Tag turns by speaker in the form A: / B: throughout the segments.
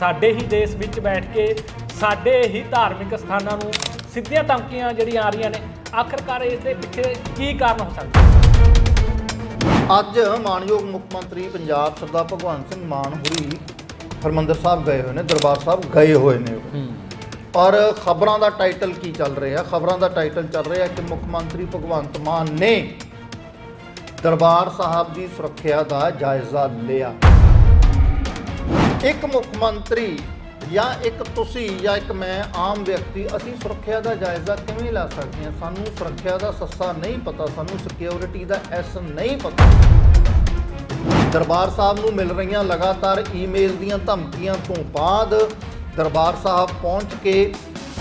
A: ਸਾਡੇ ਹੀ ਦੇਸ਼ ਵਿੱਚ ਬੈਠ ਕੇ ਸਾਡੇ ਹੀ ਧਾਰਮਿਕ ਸਥਾਨਾਂ ਨੂੰ ਸਿੱਧੀਆਂ ਧਮਕੀਆਂ ਜਿਹੜੀਆਂ ਆ ਰਹੀਆਂ ਨੇ, ਆਖਰਕਾਰ ਇਸ ਦੇ ਪਿੱਛੇ ਕੀ ਕਾਰਨ ਹੋ ਸਕਦਾ?
B: ਅੱਜ ਮਾਨਯੋਗ ਮੁੱਖ ਮੰਤਰੀ ਪੰਜਾਬ ਸਰਦਾਰ ਭਗਵੰਤ ਸਿੰਘ ਮਾਨ ਹੁਰੀ ਹਰਮੰਦਰ ਸਾਹਿਬ ਗਏ ਹੋਏ ਨੇ, ਦਰਬਾਰ ਸਾਹਿਬ ਗਏ ਹੋਏ ਨੇ। ਔਰ ਖਬਰਾਂ ਦਾ ਟਾਈਟਲ ਕੀ ਚੱਲ ਰਿਹਾ? ਖਬਰਾਂ ਦਾ ਟਾਈਟਲ ਚੱਲ ਰਿਹਾ ਕਿ ਮੁੱਖ ਮੰਤਰੀ ਭਗਵੰਤ ਮਾਨ ਨੇ ਦਰਬਾਰ ਸਾਹਿਬ ਦੀ ਸੁਰੱਖਿਆ ਦਾ ਜਾਇਜ਼ਾ ਲਿਆ। ਇੱਕ ਮੁੱਖ ਮੰਤਰੀ ਜਾਂ ਇੱਕ ਤੁਸੀਂ ਜਾਂ ਇੱਕ ਮੈਂ ਆਮ ਵਿਅਕਤੀ, ਅਸੀਂ ਸੁਰੱਖਿਆ ਦਾ ਜਾਇਜ਼ਾ ਕਿਵੇਂ ਲੈ ਸਕਦੇ ਹਾਂ? ਸਾਨੂੰ ਸੁਰੱਖਿਆ ਦਾ ਸੱਸਾ ਨਹੀਂ ਪਤਾ, ਸਾਨੂੰ ਸਿਕਿਉਰਿਟੀ ਦਾ ਐਸ ਨਹੀਂ ਪਤਾ। ਦਰਬਾਰ ਸਾਹਿਬ ਨੂੰ ਮਿਲ ਰਹੀਆਂ ਲਗਾਤਾਰ ਈਮੇਲ ਦੀਆਂ ਧਮਕੀਆਂ ਤੋਂ ਬਾਅਦ ਦਰਬਾਰ ਸਾਹਿਬ ਪਹੁੰਚ ਕੇ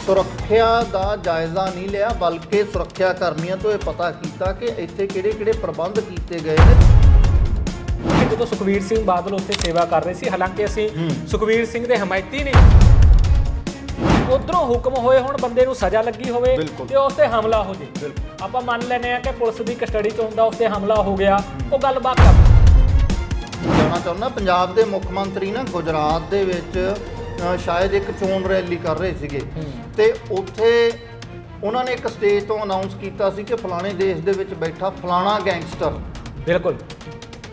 B: ਸੁਰੱਖਿਆ ਦਾ ਜਾਇਜ਼ਾ ਨਹੀਂ ਲਿਆ, ਬਲਕਿ ਸੁਰੱਖਿਆ ਕਰਮੀਆਂ ਤੋਂ ਇਹ ਪਤਾ ਕੀਤਾ ਕਿ ਇੱਥੇ ਕਿਹੜੇ-ਕਿਹੜੇ ਪ੍ਰਬੰਧ ਕੀਤੇ ਗਏ ਨੇ।
A: ਜਦੋਂ ਸੁਖਵੀਰ ਸਿੰਘ ਬਾਦਲ ਉੱਥੇ ਸੇਵਾ ਕਰ ਰਹੇ ਸੀ ਹਾਲਾਂਕਿ ਅਸੀਂ। ਸੁਖਵੀਰ ਸਿੰਘ ਦੇ ਹਮਾਇਤੀ ਨਹੀਂ ਉਧਰੋਂ ਹੁਕਮ ਹੋਏ ਹੁਣ ਬੰਦੇ ਨੂੰ ਸਜ਼ਾ ਲੱਗੀ ਹੋਵੇ। ਤੇ ਉਸ ਤੇ ਹਮਲਾ ਹੋ ਜੇ। ਆਪਾਂ ਮੰਨ ਲੈਨੇ ਆ ਕਿ ਪੁਲਿਸ ਦੀ ਕਸਟਡੀ ਚ ਹੁੰਦਾ ਉਸ ਤੇ ਹਮਲਾ ਹੋ ਗਿਆ ਉਹ ਗੱਲਬਾਤ ਕਰ
B: ਜਾਣਾ ਚਾਹੁੰਦਾ ਪੰਜਾਬ ਦੇ ਮੁੱਖ ਮੰਤਰੀ ਨਾ ਗੁਜਰਾਤ ਦੇ ਵਿੱਚ ਸ਼ਾਇਦ ਇੱਕ ਚੋਣ ਰੈਲੀ ਕਰ ਰਹੇ ਸੀਗੇ। ਤੇ ਉੱਥੇ ਉਹਨਾਂ ਨੇ ਇੱਕ ਸਟੇਜ ਤੋਂ ਅਨਾਉਂਸ ਕੀਤਾ ਸੀ ਕਿ ਫਲਾਣੇ ਦੇਸ਼ ਦੇ ਵਿੱਚ ਬੈਠਾ ਫਲਾਣਾ ਗੈਂਗਸਟਰ
A: ਬਿਲਕੁਲ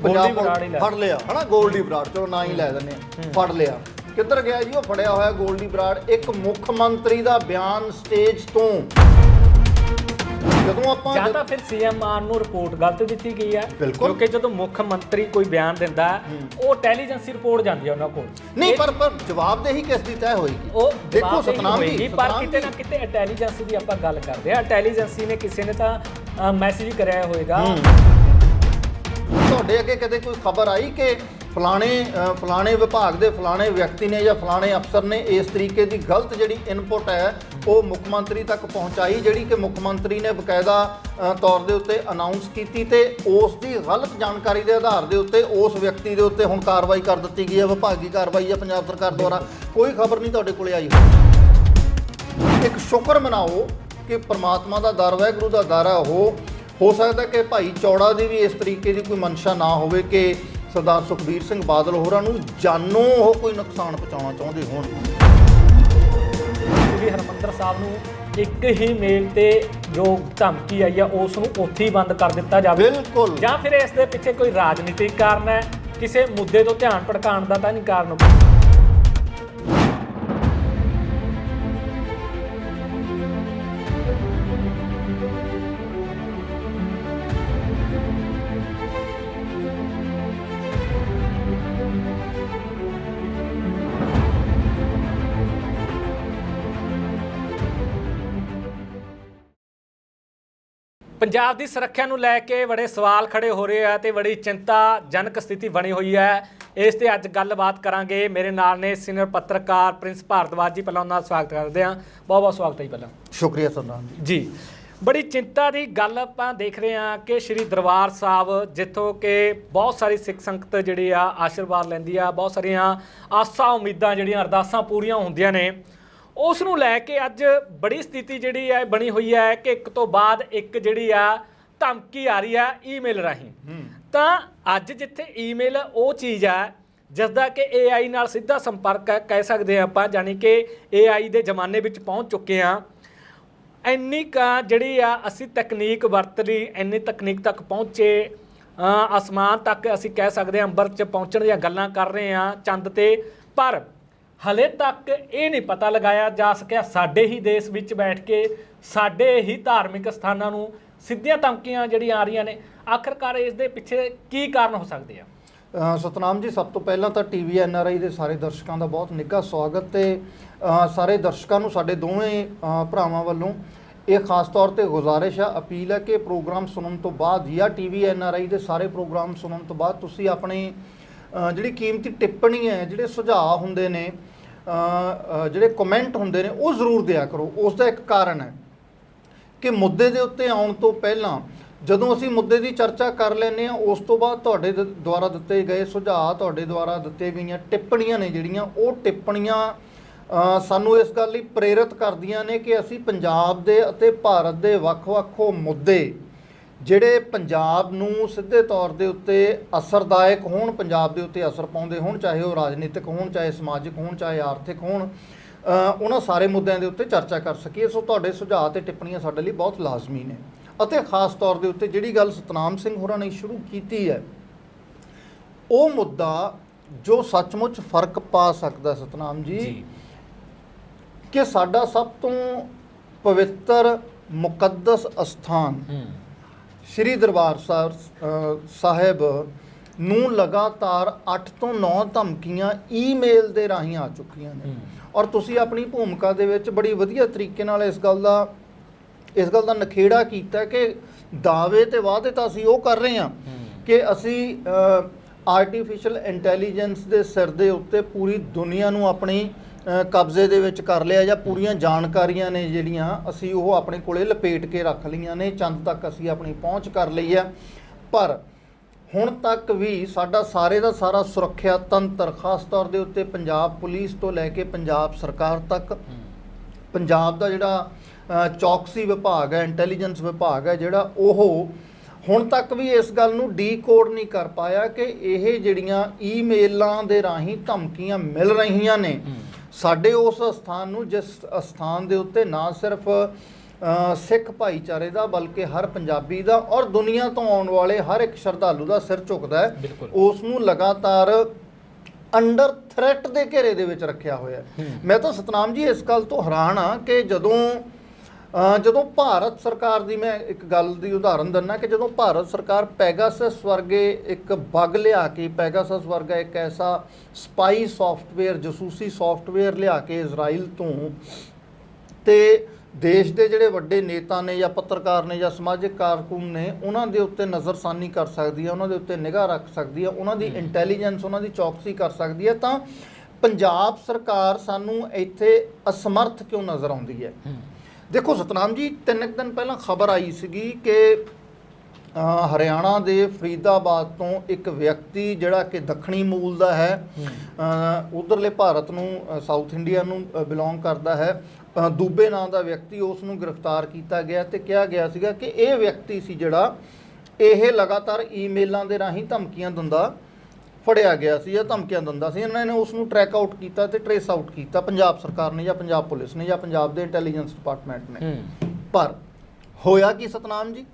B: ਪੰਜਾਬ
A: ਗੋਲਡੀ ਬਰਾੜ ਹੀ ਲੈ
B: ਫੜ ਲਿਆ। ਹਨਾ ਗੋਲਡੀ ਬਰਾੜ ਚਲੋ ਨਾਂ ਹੀ ਲੈ ਦਿੰਦੇ ਆ। ਫੜ ਲਿਆ। ਕਿੱਧਰ ਗਿਆ ਜੀ? ਉਹ ਫੜਿਆ ਹੋਇਆ ਗੋਲਡੀ ਬਰਾੜ ਇੱਕ ਮੁੱਖ ਮੰਤਰੀ ਦਾ ਬਿਆਨ ਸਟੇਜ ਤੋਂ। ਜਦੋਂ ਆਪਾਂ
A: ਜਾਂ ਤਾਂ ਫਿਰ ਸੀਐਮ ਮਾਨ ਨੂੰ ਰਿਪੋਰਟ ਗਲਤ ਦਿੱਤੀ ਗਈ ਹੈ। ਕਿਉਂਕਿ ਜਦੋਂ ਮੁੱਖ ਮੰਤਰੀ ਕੋਈ ਬਿਆਨ ਦਿੰਦਾ ਉਹ ਇੰਟੈਲੀਜੈਂਸੀ ਰਿਪੋਰਟ ਜਾਂਦੀ ਹੈ ਉਹਨਾਂ ਕੋਲ।
B: ਨਹੀਂ ਪਰ ਪਰ ਜਵਾਬਦੇਹੀ ਕਿਸ ਦੀ ਤੈਅ ਹੋਏਗੀ?
A: ਉਹ
B: ਦੇਖੋ ਸਤਨਾਮ ਜੀ
A: ਹੋਏਗੀ, ਪਰ ਕਿਤੇ। ਨਾ ਕਿਤੇ ਇੰਟੈਲੀਜੈਂਸੀ ਦੀ ਆਪਾਂ ਗੱਲ ਕਰਦੇ ਆ। ਇੰਟੈਲੀਜੈਂਸੀ ਨੇ ਕਿਸੇ ਨੇ ਤਾਂ ਮੈਸੇਜ ਕਰਿਆ ਹੋਵੇਗਾ
B: ਹੂੰ। ਤੁਹਾਡੇ ਅੱਗੇ ਕਦੇ ਕੋਈ ਖਬਰ ਆਈ ਕਿ ਫਲਾਣੇ ਫਲਾਣੇ ਵਿਭਾਗ ਦੇ ਫਲਾਣੇ ਵਿਅਕਤੀ ਨੇ ਜਾਂ ਫਲਾਣੇ ਅਫਸਰ ਨੇ ਇਸ ਤਰੀਕੇ ਦੀ ਗਲਤ ਜਿਹੜੀ ਇਨਪੁਟ ਹੈ, ਉਹ ਮੁੱਖ ਮੰਤਰੀ ਤੱਕ ਪਹੁੰਚਾਈ, ਜਿਹੜੀ ਕਿ ਮੁੱਖ ਮੰਤਰੀ ਨੇ ਬਕਾਇਦਾ ਤੌਰ ਦੇ ਉੱਤੇ ਅਨਾਉਂਸ ਕੀਤੀ ਤੇ ਉਸ ਦੀ ਗਲਤ ਜਾਣਕਾਰੀ ਦੇ ਆਧਾਰ ਦੇ ਉੱਤੇ ਉਸ ਵਿਅਕਤੀ ਦੇ ਉੱਤੇ ਹੁਣ ਕਾਰਵਾਈ ਕਰ ਦਿੱਤੀ ਗਈ ਹੈ, ਵਿਭਾਗੀ ਕਾਰਵਾਈ ਹੈ ਪੰਜਾਬ ਸਰਕਾਰ ਦੁਆਰਾ। ਕੋਈ ਖਬਰ ਨਹੀਂ ਤੁਹਾਡੇ ਕੋਲੇ ਆਈ ਇੱਕ ਸ਼ੁਕਰ ਮਨਾਓ ਕਿ ਪ੍ਰਮਾਤਮਾ ਦਾ ਦਰ, ਵਾਹਿਗੁਰੂ ਦਾ ਦਰ ਹੈ ਉਹ ਹੋ ਸਕਦਾ ਕਿ ਭਾਈ ਚੌੜਾ ਦੀ ਵੀ ਇਸ ਤਰੀਕੇ ਦੀ ਕੋਈ ਮਨਸ਼ਾ ਨਾ ਹੋਵੇ ਕਿ ਸਰਦਾਰ ਸੁਖਬੀਰ ਸਿੰਘ ਬਾਦਲ ਹੋਰਾਂ ਨੂੰ ਜਾਨੋਂ ਉਹ ਕੋਈ ਨੁਕਸਾਨ ਪਹੁੰਚਾਉਣਾ ਚਾਹੁੰਦੇ ਹੋਣ।
A: ਸ੍ਰੀ ਹਰਮੰਦਰ ਸਾਹਿਬ ਨੂੰ ਇੱਕ ਹੀ ਮੇਲ ਤੇ ਜੋ ਧਮਕੀ ਆਈ ਆ ਉਸ ਨੂੰ ਉੱਥੇ ਹੀ ਬੰਦ ਕਰ ਦਿੱਤਾ ਜਾਵੇ।
B: ਬਿਲਕੁਲ।
A: ਜਾਂ ਫਿਰ ਇਸ ਦੇ ਪਿੱਛੇ ਕੋਈ ਰਾਜਨੀਤਿਕ ਕਾਰਨ ਹੈ ਕਿਸੇ ਮੁੱਦੇ ਤੋਂ ਧਿਆਨ ਭਟਕਾਉਣ ਦਾ ਤਾਂ ਨਹੀਂ ਕਾਰਨ ਪੰਜਾਬ ਦੀ ਸੁਰੱਖਿਆ ਨੂੰ ਲੈ ਕੇ ਬੜੇ ਸਵਾਲ ਖੜੇ ਹੋ ਰਹੇ ਆ ਤੇ ਬੜੀ ਚਿੰਤਾਜਨਕ ਸਥਿਤੀ ਬਣੀ ਹੋਈ ਹੈ। ਇਸ ਤੇ ਅੱਜ ਗੱਲਬਾਤ ਕਰਾਂਗੇ। ਮੇਰੇ ਨਾਲ ਨੇ ਸੀਨੀਅਰ ਪੱਤਰਕਾਰ ਪ੍ਰਿੰਸ ਭਾਰਦਵਾਜ ਜੀ ਪਹਿਲਾਂ ਉਹਨਾਂ ਦਾ ਸਵਾਗਤ ਕਰਦੇ ਹਾਂ। ਬਹੁਤ ਬਹੁਤ ਸਵਾਗਤ ਹੈ ਜੀ ਪਹਿਲਾਂ।
B: ਸ਼ੁਕਰੀਆ ਸਰਦਾਰ ਜੀ
A: ਜੀ। ਬੜੀ ਚਿੰਤਾ ਦੀ ਗੱਲ ਆਪਾਂ ਦੇਖ ਰਹੇ ਹਾਂ ਕਿ ਸ੍ਰੀ ਦਰਬਾਰ ਸਾਹਿਬ ਜਿੱਥੋਂ ਕਿ ਬਹੁਤ ਸਾਰੀ ਸਿੱਖ ਸੰਗਤ ਜਿਹੜੀ ਆ ਆਸ਼ੀਰਵਾਦ ਲੈਂਦੀ ਆ ਬਹੁਤ ਸਾਰੀਆਂ ਆਸਾਂ ਉਮੀਦਾਂ ਜਿਹੜੀਆਂ ਅਰਦਾਸਾਂ ਪੂਰੀਆਂ ਹੁੰਦੀਆਂ ਨੇ ਉਸ ਨੂੰ ਲੈ ਕੇ ਅੱਜ ਬੜੀ ਸਥਿਤੀ ਜਿਹੜੀ ਹੈ ਬਣੀ ਹੋਈ ਹੈ ਕਿ ਇੱਕ ਤੋਂ ਬਾਅਦ ਇੱਕ ਜਿਹੜੀ ਆ ਧਮਕੀ ਆ ਰਹੀ ਆ ਈਮੇਲ ਰਾਹੀਂ। ਤਾਂ ਅੱਜ ਜਿੱਥੇ ਈਮੇਲ ਉਹ ਚੀਜ਼ ਆ ਜਿਸ ਦਾ ਕਿ AI ਨਾਲ ਸਿੱਧਾ ਸੰਪਰਕ ਹੈ ਕਹਿ ਸਕਦੇ ਹਾਂ ਆਪਾਂ ਯਾਨੀ ਕਿ AI ਦੇ ਜ਼ਮਾਨੇ ਵਿੱਚ ਪਹੁੰਚ ਚੁੱਕੇ ਹਾਂ। ਇੰਨੀ ਕਾ ਜਿਹੜੀ ਆ ਅਸੀਂ ਤਕਨੀਕ ਵਰਤ ਲਈ ਇੰਨੀ ਤਕਨੀਕ ਤੱਕ ਪਹੁੰਚੇ ਅਸਮਾਨ ਤੱਕ ਅਸੀਂ ਕਹਿ ਸਕਦੇ ਹਾਂ ਅੰਬਰ 'ਚ ਪਹੁੰਚਣ ਦੀਆਂ ਗੱਲਾਂ ਕਰ ਰਹੇ ਹਾਂ ਚੰਦ ਤੇ। ਪਰ ਹਲੇ ਤੱਕ ਇਹ ਨਹੀਂ ਪਤਾ ਲਗਾਇਆ ਜਾ ਸਕਿਆ ਸਾਡੇ ਹੀ ਦੇਸ਼ ਵਿੱਚ ਬੈਠ ਕੇ, ਸਾਡੇ ਹੀ ਧਾਰਮਿਕ ਸਥਾਨਾਂ ਨੂੰ ਸਿੱਧੀਆਂ ਧਮਕੀਆਂ ਜਿਹੜੀਆਂ ਆ ਰਹੀਆਂ ਨੇ, ਆਖਰਕਾਰ ਇਸ ਦੇ ਪਿੱਛੇ ਕੀ ਕਾਰਨ ਹੋ ਸਕਦੇ ਆ?
B: ਸਤਨਾਮ ਜੀ, ਸਭ ਤੋਂ ਪਹਿਲਾਂ ਤਾਂ ਟੀਵੀ ਐਨਆਰਆਈ ਦੇ ਸਾਰੇ ਦਰਸ਼ਕਾਂ ਦਾ ਬਹੁਤ ਨਿੱਘਾ ਸਵਾਗਤ ਤੇ ਸਾਰੇ ਦਰਸ਼ਕਾਂ ਨੂੰ, ਸਾਡੇ ਦੋਵੇਂ ਭਰਾਵਾਂ ਵੱਲੋਂ ਇਹ ਖਾਸ ਤੌਰ ਤੇ ਗੁਜ਼ਾਰਿਸ਼ ਆ, ਅਪੀਲ ਹੈ ਕਿ ਪ੍ਰੋਗਰਾਮ ਸੁਣਨ ਤੋਂ ਬਾਅਦ ਜਾਂ ਟੀਵੀ ਐਨਆਰਆਈ ਦੇ ਸਾਰੇ ਪ੍ਰੋਗਰਾਮ ਸੁਣਨ ਤੋਂ ਬਾਅਦ ਤੁਸੀਂ ਆਪਣੀ ਜਿਹੜੀ ਕੀਮਤੀ ਟਿੱਪਣੀ ਹੈ, ਜਿਹੜੇ ਸੁਝਾਅ ਹੁੰਦੇ ਨੇ ਜਿਹੜੇ ਕਮੈਂਟ ਹੁੰਦੇ ਨੇ, ਉਹ ਜ਼ਰੂਰ ਦਿਆ ਕਰੋ। ਉਸ ਦਾ ਇੱਕ ਕਾਰਨ ਹੈ ਕਿ ਮੁੱਦੇ ਦੇ ਉੱਤੇ ਆਉਣ ਤੋਂ ਪਹਿਲਾਂ ਜਦੋਂ ਅਸੀਂ ਮੁੱਦੇ ਦੀ ਚਰਚਾ ਕਰ ਲੈਂਦੇ ਹਾਂ, ਉਸ ਤੋਂ ਬਾਅਦ ਤੁਹਾਡੇ ਦ- ਦੁਆਰਾ ਦਿੱਤੇ ਗਏ ਸੁਝਾਅ, ਤੁਹਾਡੇ ਦੁਆਰਾ ਦਿੱਤੇ ਗਈਆਂ ਟਿੱਪਣੀਆਂ ਨੇ ਜਿਹੜੀਆਂ, ਉਹ ਟਿੱਪਣੀਆਂ ਸਾਨੂੰ ਇਸ ਗੱਲ ਲਈ ਪ੍ਰੇਰਿਤ ਕਰਦੀਆਂ ਨੇ ਕਿ ਅਸੀਂ ਪੰਜਾਬ ਦੇ ਅਤੇ ਭਾਰਤ ਦੇ ਵੱਖ-ਵੱਖ ਮੁੱਦੇ ਜਿਹੜੇ ਪੰਜਾਬ ਨੂੰ ਸਿੱਧੇ ਤੌਰ ਦੇ ਉੱਤੇ ਅਸਰਦਾਇਕ ਹੋਣ ਪੰਜਾਬ ਦੇ ਉੱਤੇ ਅਸਰ ਪਾਉਂਦੇ ਹੋਣ ਚਾਹੇ ਉਹ ਰਾਜਨੀਤਿਕ ਹੋਣ ਚਾਹੇ ਸਮਾਜਿਕ ਹੋਣ ਚਾਹੇ ਆਰਥਿਕ ਹੋਣ ਉਹਨਾਂ ਸਾਰੇ ਮੁੱਦਿਆਂ ਦੇ ਉੱਤੇ ਚਰਚਾ ਕਰ ਸਕੀਏ। ਸੋ ਤੁਹਾਡੇ ਸੁਝਾਅ ਤੇ ਟਿੱਪਣੀਆਂ ਸਾਡੇ ਲਈ ਬਹੁਤ ਲਾਜ਼ਮੀ ਨੇ। ਅਤੇ ਖਾਸ ਤੌਰ ਦੇ ਉੱਤੇ ਜਿਹੜੀ ਗੱਲ ਸਤਨਾਮ ਸਿੰਘ ਹੋਰਾਂ ਨੇ ਸ਼ੁਰੂ ਕੀਤੀ ਹੈ ਉਹ ਮੁੱਦਾ ਜੋ ਸੱਚਮੁੱਚ ਫ਼ਰਕ ਪਾ ਸਕਦਾ ਸਤਨਾਮ ਜੀ। ਕਿ ਸਾਡਾ ਸਭ ਤੋਂ ਪਵਿੱਤਰ ਮੁਕੱਦਸ ਅਸਥਾਨ
A: ਹੂੰ।
B: ਸ੍ਰੀ ਦਰਬਾਰ ਸਾਹਿਬ ਸਾਹਿਬ ਨੂੰ ਲਗਾਤਾਰ 8 ਤੋਂ 9 ਧਮਕੀਆਂ ਈਮੇਲ ਦੇ ਰਾਹੀਂ ਆ ਚੁੱਕੀਆਂ ਨੇ। ਔਰ ਤੁਸੀਂ ਆਪਣੀ ਭੂਮਿਕਾ ਦੇ ਵਿੱਚ ਬੜੀ ਵਧੀਆ ਤਰੀਕੇ ਨਾਲ ਇਸ ਗੱਲ ਦਾ ਇਸ ਗੱਲ ਦਾ ਨਖੇੜਾ ਕੀਤਾ ਕਿ ਦਾਅਵੇ ਤੇ ਵਾਅਦੇ ਤਾਂ ਅਸੀਂ ਉਹ ਕਰ ਰਹੇ ਹਾਂ ਕਿ ਅਸੀਂ ਆਰਟੀਫੀਸ਼ੀਅਲ ਇੰਟੈਲੀਜੈਂਸ ਦੇ ਸਿਰ ਦੇ ਉੱਤੇ ਪੂਰੀ ਦੁਨੀਆ ਨੂੰ ਆਪਣੀ ਕਬਜ਼ੇ ਦੇ ਵਿੱਚ ਕਰ ਲਿਆ ਜਾਂ ਪੂਰੀਆਂ ਜਾਣਕਾਰੀਆਂ ਨੇ ਜਿਹੜੀਆਂ ਅਸੀਂ ਉਹ ਆਪਣੇ ਕੋਲੇ ਲਪੇਟ ਕੇ ਰੱਖ ਲਈਆਂ ਨੇ, ਚੰਦ ਤੱਕ ਅਸੀਂ ਆਪਣੀ ਪਹੁੰਚ ਕਰ ਲਈ ਹੈ ਪਰ ਹੁਣ ਤੱਕ ਵੀ ਸਾਡਾ ਸਾਰੇ ਦਾ ਸਾਰਾ ਸੁਰੱਖਿਆ ਤੰਤਰ, ਖਾਸ ਤੌਰ ਦੇ ਉੱਤੇ ਪੰਜਾਬ ਪੁਲਿਸ ਤੋਂ ਲੈ ਕੇ ਪੰਜਾਬ ਸਰਕਾਰ ਤੱਕ, ਪੰਜਾਬ ਦਾ ਜਿਹੜਾ ਚੌਕਸੀ ਵਿਭਾਗ ਹੈ, ਇੰਟੈਲੀਜੈਂਸ ਵਿਭਾਗ ਹੈ, ਜਿਹੜਾ ਉਹ ਹੁਣ ਤੱਕ ਵੀ ਇਸ ਗੱਲ ਨੂੰ ਡੀਕੋਡ ਨਹੀਂ ਕਰ ਪਾਇਆ ਕਿ ਇਹ ਜਿਹੜੀਆਂ ਈਮੇਲਾਂ ਦੇ ਰਾਹੀਂ ਧਮਕੀਆਂ ਮਿਲ ਰਹੀਆਂ ਨੇ। ਸਾਡੇ ਉਸ ਸਥਾਨ ਨੂੰ ਜਿਸ ਸਥਾਨ ਦੇ ਉੱਤੇ ਨਾ ਸਿਰਫ ਸਿੱਖ ਭਾਈਚਾਰੇ ਦਾ ਬਲਕਿ ਹਰ ਪੰਜਾਬੀ ਦਾ ਔਰ ਦੁਨੀਆ ਤੋਂ ਆਉਣ ਵਾਲੇ ਹਰ ਇੱਕ ਸ਼ਰਧਾਲੂ ਦਾ ਸਿਰ ਝੁਕਦਾ ਹੈ। ਉਸ ਨੂੰ ਲਗਾਤਾਰ ਅੰਡਰ ਥ੍ਰੈਟ ਦੇ ਘੇਰੇ ਦੇ ਵਿੱਚ ਰੱਖਿਆ ਹੋਇਆ ਹੈ। ਮੈਂ ਤਾਂ ਸਤਨਾਮ ਜੀ ਇਸ ਗੱਲ ਤੋਂ ਹੈਰਾਨ ਆ ਕਿ ਜਦੋਂ ਜਦੋਂ ਭਾਰਤ ਸਰਕਾਰ ਦੀ ਮੈਂ ਇੱਕ ਗੱਲ ਦੀ ਉਦਾਹਰਨ ਦਿੰਨਾ ਕਿ ਜਦੋਂ ਭਾਰਤ ਸਰਕਾਰ ਪੈਗਾਸਸ ਵਰਗੇ ਇੱਕ ਬਗ ਲਿਆ ਕੇ ਪੈਗਾਸਸ ਵਰਗਾ ਇੱਕ ਐਸਾ ਸਪਾਈ ਸੌਫਟਵੇਅਰ ਜਸੂਸੀ ਸੌਫਟਵੇਅਰ ਲਿਆ ਕੇ ਇਜ਼ਰਾਈਲ ਤੋਂ ਤੇ ਦੇਸ਼ ਦੇ ਜਿਹੜੇ ਵੱਡੇ ਨੇਤਾ ਨੇ ਜਾਂ ਪੱਤਰਕਾਰ ਨੇ ਜਾਂ ਸਮਾਜਿਕ ਕਾਰਕੁਨ ਨੇ ਉਹਨਾਂ ਦੇ ਉੱਤੇ ਨਜ਼ਰਸਾਨੀ ਕਰ ਸਕਦੀ ਹੈ ਉਹਨਾਂ ਦੇ ਉੱਤੇ ਨਿਗਾਹ ਰੱਖ ਸਕਦੀ ਹੈ ਉਹਨਾਂ ਦੀ ਇੰਟੈਲੀਜੈਂਸ ਉਹਨਾਂ ਦੀ ਚੌਕਸੀ ਕਰ ਸਕਦੀ ਹੈ ਤਾਂ ਪੰਜਾਬ ਸਰਕਾਰ ਸਾਨੂੰ ਇੱਥੇ ਅਸਮਰਥ ਕਿਉਂ ਨਜ਼ਰ ਆਉਂਦੀ ਹੈ?
A: ਹੂੰ।
B: ਦੇਖੋ ਸਤਨਾਮ ਜੀ ਤਿੰਨ ਦਿਨ ਪਹਿਲਾਂ ਖਬਰ ਆਈ ਸੀਗੀ ਕਿ ਹਰਿਆਣਾ ਦੇ ਫਰੀਦਾਬਾਦ ਤੋਂ ਇੱਕ ਵਿਅਕਤੀ ਜਿਹੜਾ ਕਿ ਦੱਖਣੀ ਮੂਲ ਦਾ ਹੈ ਉਧਰਲੇ ਭਾਰਤ ਨੂੰ ਸਾਊਥ ਇੰਡੀਆ ਨੂੰ ਬਿਲੋਂਗ ਕਰਦਾ ਹੈ ਦੂਬੇ ਨਾਂ ਦਾ ਵਿਅਕਤੀ ਉਸ ਨੂੰ ਗ੍ਰਿਫਤਾਰ ਕੀਤਾ ਗਿਆ ਤੇ ਕਿਹਾ ਗਿਆ ਸੀਗਾ ਕਿ ਇਹ ਵਿਅਕਤੀ ਸੀ ਜਿਹੜਾ ਇਹ ਲਗਾਤਾਰ ਈਮੇਲਾਂ ਦੇ ਰਾਹੀਂ ਧਮਕੀਆਂ ਦਿੰਦਾ ਫੜਿਆ ਗਿਆ ਸੀ ਜਾਂ ਧਮਕੀਆਂ ਦਿੰਦਾ ਸੀ ਇਹਨਾਂ ਨੇ ਉਸ ਨੂੰ ਟਰੈਕ ਆਊਟ ਕੀਤਾ ਤੇ ਟਰੇਸ ਆਊਟ ਕੀਤਾ। ਪੰਜਾਬ ਸਰਕਾਰ ਨੇ ਜਾਂ ਪੰਜਾਬ ਪੁਲਿਸ ਨੇ ਜਾਂ ਪੰਜਾਬ ਦੇ ਇੰਟੈਲੀਜੈਂਸ ਡਿਪਾਰਟਮੈਂਟ ਨੇ। ਪਰ ਹੋਇਆ ਕੀ ਸਤਨਾਮ ਜੀ?